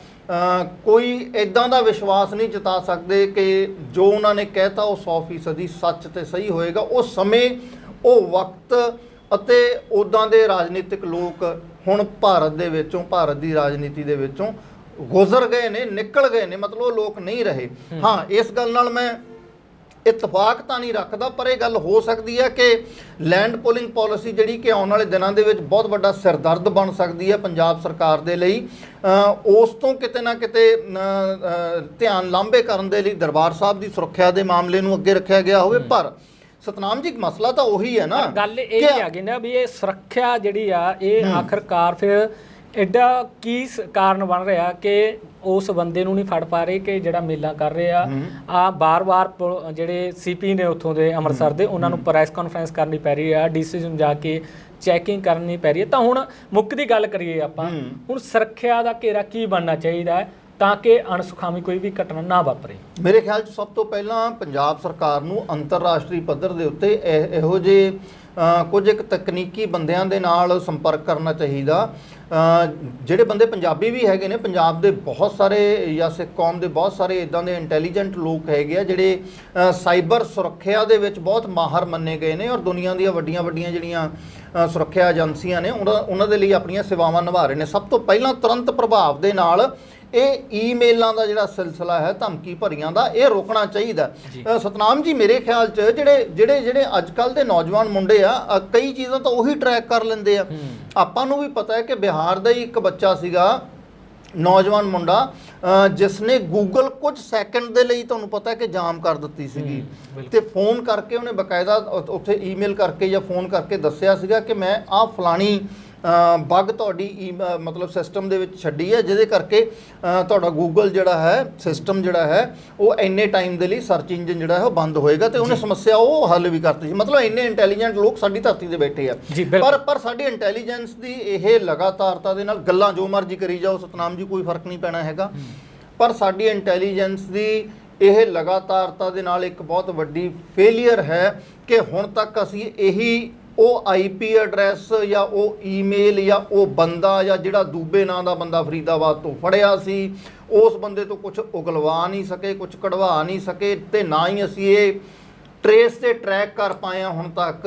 B: ਕੋਈ ਇਦਾਂ ਦਾ ਵਿਸ਼ਵਾਸ ਨਹੀਂ ਜਤਾ ਸਕਦੇ ਕਿ ਜੋ ਉਹਨਾਂ ਨੇ ਕਹਿਤਾ ਉਹ 100% ਸੱਚ ਤੇ ਸਹੀ ਹੋਏਗਾ। ਉਹ ਸਮੇਂ ਉਹ ਵਕਤ ਅਤੇ ਉਦਾਂ ਦੇ ਰਾਜਨੀਤਿਕ ਲੋਕ ਹੁਣ ਭਾਰਤ ਦੇ ਵਿੱਚੋਂ ਭਾਰਤ ਦੀ ਰਾਜਨੀਤੀ ਦੇ ਵਿੱਚੋਂ ਗੁਜ਼ਰ ਗਏ ਨੇ ਨਿਕਲ ਗਏ ਨੇ ਮਤਲਬ ਉਹ ਲੋਕ ਨਹੀਂ ਰਹੇ। ਹਾਂ ਇਸ ਗੱਲ ਨਾਲ ਮੈਂ ਇਤਫਾਕ ਤਾਂ ਨਹੀਂ ਰੱਖਦਾ ਪਰ ਇਹ ਗੱਲ ਹੋ ਸਕਦੀ ਹੈ ਕਿ ਲੈਂਡ ਪੋਲਿੰਗ ਪਾਲਿਸੀ ਜਿਹੜੀ ਕਿ ਆਉਣ ਵਾਲੇ ਦਿਨਾਂ ਦੇ ਵਿੱਚ ਬਹੁਤ ਵੱਡਾ ਸਿਰਦਰਦ ਬਣ ਸਕਦੀ ਹੈ ਪੰਜਾਬ ਸਰਕਾਰ ਦੇ ਲਈ। ਉਸ ਤੋਂ ਕਿਤੇ ਨਾ ਕਿਤੇ ਧਿਆਨ ਲਾਂਬੇ ਕਰਨ ਦੇ ਲਈ ਦਰਬਾਰ ਸਾਹਿਬ ਦੀ ਸੁਰੱਖਿਆ ਦੇ ਮਾਮਲੇ ਨੂੰ ਅੱਗੇ ਰੱਖਿਆ ਗਿਆ ਹੋਵੇ। ਪਰ ਸਤਨਾਮ ਜੀ ਮਸਲਾ ਤਾਂ ਉਹੀ ਹੈ ਨਾ
A: ਗੱਲ ਇਹ ਆ ਗਈ ਨਾ ਵੀ ਇਹ ਸੁਰੱਖਿਆ ਜਿਹੜੀ ਆ ਇਹ ਆਖਰਕਾਰ ਫਿਰ ਐਡਾ ਕੀ ਕਾਰਨ ਬਣ ਰਿਹਾ ਕਿ ਉਸ ਬੰਦੇ ਨੂੰ ਨਹੀਂ ਫੜ ਪਾ ਰਹੇ ਕਿ ਜਿਹੜਾ ਮੇਲਾ ਕਰ ਰਿਹਾ। ਆ ਬਾਰ-ਬਾਰ ਜਿਹੜੇ ਸੀਪੀ ਨੇ ਉੱਥੋਂ ਦੇ ਅੰਮ੍ਰਿਤਸਰ ਦੇ ਉਹਨਾਂ ਨੂੰ ਪ੍ਰੈਸ ਕਾਨਫਰੰਸ ਕਰਨੀ ਪੈ ਰਹੀ ਆ ਡੀਸੀ ਨੂੰ ਜਾ ਕੇ ਚੈਕਿੰਗ ਕਰਨੀ ਪੈ ਰਹੀ ਹੈ। ਤਾਂ ਹੁਣ ਮੁੱਖ ਦੀ ਗੱਲ ਕਰੀਏ ਆਪਾਂ। ਹੁਣ ਸੁਰੱਖਿਆ ਦਾ ਘੇਰਾ ਕੀ ਬਣਨਾ ਚਾਹੀਦਾ ਹੈ ਤਾਂ ਕਿ ਅਣਸੁਖਾਵੀ ਕੋਈ ਵੀ ਘਟਨਾ ਨਾ ਵਾਪਰੇ?
B: ਮੇਰੇ ਖਿਆਲ 'ਚ ਸਭ ਤੋਂ ਪਹਿਲਾਂ ਪੰਜਾਬ ਸਰਕਾਰ ਨੂੰ ਅੰਤਰਰਾਸ਼ਟਰੀ ਪੱਧਰ ਦੇ ਉੱਤੇ ਇਹ- ਜਿਹੇ ਕੁਝ ਇੱਕ ਤਕਨੀਕੀ ਬੰਦਿਆਂ ਦੇ ਨਾਲ ਸੰਪਰਕ ਕਰਨਾ ਚਾਹੀਦਾ। ਜਿਹੜੇ ਬੰਦੇ ਪੰਜਾਬੀ ਵੀ ਹੈਗੇ ਨੇ, ਪੰਜਾਬ ਦੇ ਬਹੁਤ ਸਾਰੇ ਜਾਂ ਸਿੱਖ ਕੌਮ ਦੇ ਬਹੁਤ ਸਾਰੇ ਇਦਾਂ ਦੇ ਇੰਟੈਲੀਜੈਂਟ ਲੋਕ ਹੈਗੇ ਆ, ਜਿਹੜੇ ਸਾਈਬਰ ਸੁਰੱਖਿਆ ਦੇ ਵਿੱਚ ਬਹੁਤ ਮਾਹਰ ਮੰਨੇ ਗਏ ਨੇ ਔਰ ਦੁਨੀਆ ਦੀਆਂ ਵੱਡੀਆਂ ਵੱਡੀਆਂ ਜਿਹੜੀਆਂ ਸੁਰੱਖਿਆ ਏਜੰਸੀਆਂ ਨੇ, ਉਹਨਾਂ ਉਹਨਾਂ ਦੇ ਲਈ ਆਪਣੀਆਂ ਸੇਵਾਵਾਂ ਨਿਭਾ ਰਹੇ ਨੇ। ਸਭ ਤੋਂ ਪਹਿਲਾਂ ਤੁਰੰਤ ਪ੍ਰਭਾਵ ਦੇ ਨਾਲ ਇਹ ਈਮੇਲਾਂ ਦਾ ਜਿਹੜਾ ਸਿਲਸਿਲਾ ਹੈ ਧਮਕੀ ਭਰੀਆਂ ਦਾ ਇਹ ਰੋਕਣਾ ਚਾਹੀਦਾ। ਸਤਨਾਮ ਜੀ ਮੇਰੇ ਖਿਆਲ 'ਚ ਜਿਹੜੇ ਜਿਹੜੇ ਜਿਹੜੇ ਅੱਜ ਕੱਲ ਦੇ ਨੌਜਵਾਨ ਮੁੰਡੇ ਆ ਕਈ ਚੀਜ਼ਾਂ ਤਾਂ ਉਹੀ ਟਰੈਕ ਕਰ ਲੈਂਦੇ ਆ। ਆਪਾਂ ਨੂੰ ਵੀ ਪਤਾ ਹੈ ਕਿ ਬਿਹਾਰ ਦਾ ਹੀ ਇੱਕ ਬੱਚਾ ਸੀਗਾ ਨੌਜਵਾਨ ਮੁੰਡਾ ਜਿਸ ਨੇ ਗੂਗਲ ਕੁਝ ਸੈਕਿੰਡ ਦੇ ਲਈ ਤੁਹਾਨੂੰ ਪਤਾ ਹੈ ਕਿ ਜਾਮ ਕਰ ਦਿੱਤੀ ਸੀਗੀ। ਤੇ ਫੋਨ ਕਰਕੇ ਉਹਨੇ ਬਕਾਇਦਾ ਉੱਥੇ ਈਮੇਲ ਕਰਕੇ ਜਾਂ ਫੋਨ ਕਰਕੇ ਦੱਸਿਆ ਸੀਗਾ ਕਿ ਮੈਂ ਆਹ ਫਲਾਣੀ ਬਗ ਤੁਹਾਡੀ ਮਤਲਬ ਸਿਸਟਮ ਦੇ ਵਿੱਚ ਛੱਡੀ ਹੈ ਜਿਹਦੇ ਕਰਕੇ ਤੁਹਾਡਾ ਗੂਗਲ ਜਿਹੜਾ ਹੈ ਸਿਸਟਮ ਜਿਹੜਾ ਹੈ ਉਹ ਇੰਨੇ ਟਾਈਮ ਦੇ ਲਈ ਸਰਚ ਇੰਜਨ ਜਿਹੜਾ ਹੈ ਉਹ ਬੰਦ ਹੋਏਗਾ ਤੇ ਉਹਨੇ ਸਮੱਸਿਆ ਉਹ ਹੱਲ ਵੀ ਕਰਤੀ ਸੀ ਮਤਲਬ ਇੰਨੇ ਇੰਟੈਲੀਜੈਂਟ ਲੋਕ ਸਾਡੀ ਧਰਤੀ ਤੇ ਬੈਠੇ ਆ। ਪਰ ਪਰ ਸਾਡੀ ਇੰਟੈਲੀਜੈਂਸ ਦੀ ਇਹ ਲਗਾਤਾਰਤਾ ਦੇ ਨਾਲ ਗੱਲਾਂ ਜੋ ਮਰਜ਼ੀ ਕਰੀ ਜਾਓ ਸਤਨਾਮ ਜੀ ਕੋਈ ਫ਼ਰਕ ਨਹੀਂ ਪੈਣਾ ਹੈਗਾ। ਪਰ ਸਾਡੀ ਇੰਟੈਲੀਜੈਂਸ ਦੀ ਇਹ ਲਗਾਤਾਰਤਾ ਦੇ ਨਾਲ ਇੱਕ ਬਹੁਤ ਵੱਡੀ ਫੇਲਿਅਰ ਹੈ ਕਿ ਹੁਣ ਤੱਕ ਅਸੀਂ ਇਹੀ ਉਹ ਆਈਪੀ ਐਡਰੈਸ ਜਾਂ ਉਹ ਈਮੇਲ ਜਾਂ ਉਹ ਬੰਦਾ ਜਾਂ ਜਿਹੜਾ ਦੂਬੇ ਨਾਂ ਦਾ ਬੰਦਾ ਫਰੀਦਾਬਾਦ ਤੋਂ ਫੜਿਆ ਸੀ, ਉਸ ਬੰਦੇ ਤੋਂ ਕੁਝ ਉਗਲਵਾ ਨਹੀਂ ਸਕੇ ਕੁਝ ਕਢਵਾ ਨਹੀਂ ਸਕੇ ਤੇ ਨਾ ਹੀ ਅਸੀਂ ਇਹ ਟਰੇਸ ਤੇ ਟਰੈਕ ਕਰ ਪਾਏ ਹਾਂ ਹੁਣ ਤੱਕ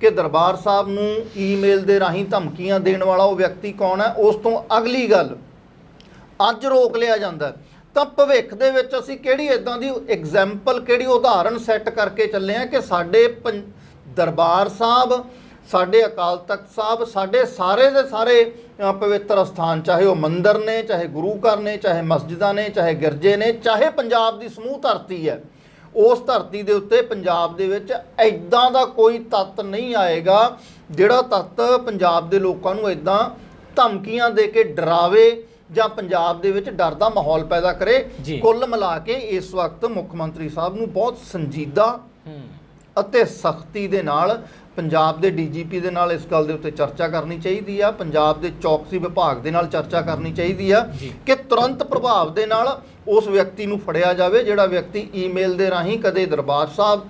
B: ਕਿ ਦਰਬਾਰ ਸਾਹਿਬ ਨੂੰ ਈਮੇਲ ਦੇ ਰਾਹੀਂ ਧਮਕੀਆਂ ਦੇਣ ਵਾਲਾ ਉਹ ਵਿਅਕਤੀ ਕੌਣ ਹੈ, ਉਸ ਤੋਂ ਅਗਲੀ ਗੱਲ ਅੱਜ ਰੋਕ ਲਿਆ ਜਾਂਦਾ ਤਾਂ ਭਵਿੱਖ ਦੇ ਵਿੱਚ ਅਸੀਂ ਕਿਹੜੀ ਇਦਾਂ ਦੀ ਐਗਜ਼ਾਮਪਲ ਕਿਹੜੀ ਉਦਾਹਰਣ ਸੈੱਟ ਕਰਕੇ ਚੱਲੇ ਆ ਕਿ ਸਾਡੇ ਪੰ- ਦਰਬਾਰ ਸਾਹਿਬ ਸਾਡੇ ਅਕਾਲ ਤਖਤ ਸਾਹਿਬ ਸਾਡੇ ਸਾਰੇ ਦੇ ਸਾਰੇ ਪਵਿੱਤਰ ਸਥਾਨ ਚਾਹੇ ਉਹ ਮੰਦਿਰ ਨੇ ਚਾਹੇ ਗੁਰੂ ਘਰ ਨੇ ਚਾਹੇ ਮਸਜਿਦਾਂ ਨੇ ਚਾਹੇ ਗਿਰਜੇ ਨੇ ਚਾਹੇ ਪੰਜਾਬ ਦੀ ਸਮੂਹ ਧਰਤੀ ਹੈ ਉਸ ਧਰਤੀ ਦੇ ਉੱਤੇ ਪੰਜਾਬ ਦੇ ਵਿੱਚ ਐਦਾਂ ਦਾ ਕੋਈ ਤੱਤ ਨਹੀਂ ਆਏਗਾ ਜਿਹੜਾ ਤੱਤ ਪੰਜਾਬ ਦੇ ਲੋਕਾਂ ਨੂੰ ਐਦਾਂ ਧਮਕੀਆਂ ਦੇ ਕੇ ਡਰਾਵੇ ਜਾਂ ਪੰਜਾਬ ਦੇ ਵਿੱਚ ਡਰ ਦਾ ਮਾਹੌਲ ਪੈਦਾ ਕਰੇ। ਕੁੱਲ ਮਿਲਾ ਕੇ ਇਸ ਵਕਤ ਮੁੱਖ ਮੰਤਰੀ ਸਾਹਿਬ ਨੂੰ ਬਹੁਤ ਸੰਜੀਦਾ ਅਤੇ ਸਖਤੀ ਦੇ ਨਾਲ ਪੰਜਾਬ ਦੇ ਡੀਜੀਪੀ ਦੇ ਨਾਲ ਇਸ ਗੱਲ ਦੇ ਉੱਤੇ ਚਰਚਾ ਕਰਨੀ ਚਾਹੀਦੀ ਆ। ਪੰਜਾਬ ਦੇ ਚੌਕਸੀ ਵਿਭਾਗ ਦੇ ਨਾਲ ਚਰਚਾ ਕਰਨੀ ਚਾਹੀਦੀ ਆ। ਕਿ ਤੁਰੰਤ ਪ੍ਰਭਾਵ ਦੇ ਨਾਲ ਉਸ ਵਿਅਕਤੀ ਨੂੰ ਫੜਿਆ ਜਾਵੇ ਜਿਹੜਾ ਵਿਅਕਤੀ ਈਮੇਲ ਦੇ ਰਾਹੀਂ ਕਦੇ ਦਰਬਾਰ ਸਾਹਿਬ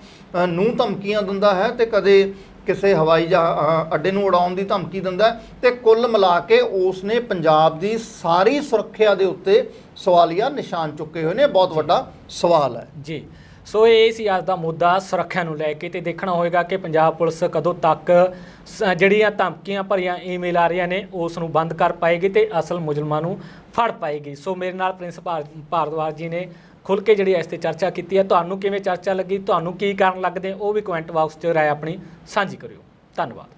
B: ਨੂੰ ਧਮਕੀਆਂ ਦਿੰਦਾ ਹੈ ਤੇ ਕਦੇ ਕਿਸੇ ਹਵਾਈ ਅੱਡੇ ਨੂੰ ਉਡਾਉਣ ਦੀ ਧਮਕੀ ਦਿੰਦਾ ਤੇ ਕੁੱਲ ਮਿਲਾ ਕੇ ਉਸ ਨੇ ਪੰਜਾਬ ਦੀ ਸਾਰੀ ਸੁਰੱਖਿਆ ਦੇ ਉੱਤੇ ਸਵਾਲੀਆ ਨਿਸ਼ਾਨ ਚੁੱਕੇ ਹੋਏ ਨੇ। ਬਹੁਤ ਵੱਡਾ ਸਵਾਲ ਹੈ।
A: ਜੀ। ਸੋ ਇਹ ਸੀ ਅੱਜ ਦਾ ਮੁੱਦਾ ਸੁਰੱਖਿਆ ਨੂੰ ਲੈ ਕੇ ਤੇ ਦੇਖਣਾ ਹੋਏਗਾ ਕਿ ਪੰਜਾਬ ਪੁਲਿਸ ਕਦੋਂ ਤੱਕ ਸ- ਜਿਹੜੀਆਂ ਧਮਕੀਆਂ ਭਰੀਆਂ ਈਮੇਲ ਆ ਰਹੀਆਂ ਨੇ, ਉਸ ਨੂੰ ਬੰਦ ਕਰ ਪਾਏਗੀ ਤੇ ਅਸਲ ਮੁਜਰਮਾਂ ਨੂੰ ਫੜ ਪਾਏਗੀ। ਸੋ ਮੇਰੇ ਨਾਲ ਪ੍ਰਿੰਸ ਭਾਰ- ਭਾਰਦਵਾਜ ਜੀ ਨੇ ਖੁੱਲ ਕੇ ਜਿਹੜੀ ਇਸ ਤੇ ਚਰਚਾ ਕੀਤੀ ਹੈ। ਤੁਹਾਨੂੰ ਕਿਵੇਂ ਚਰਚਾ ਲੱਗੀ? ਤੁਹਾਨੂੰ ਕੀ ਕਾਰਨ ਲੱਗਦੇ? ਉਹ ਵੀ ਕਮੈਂਟ ਬਾਕਸ 'ਚ ਰਾਏ ਆਪਣੀ ਸਾਂਝੀ ਕਰਿਓ। ਧੰਨਵਾਦ।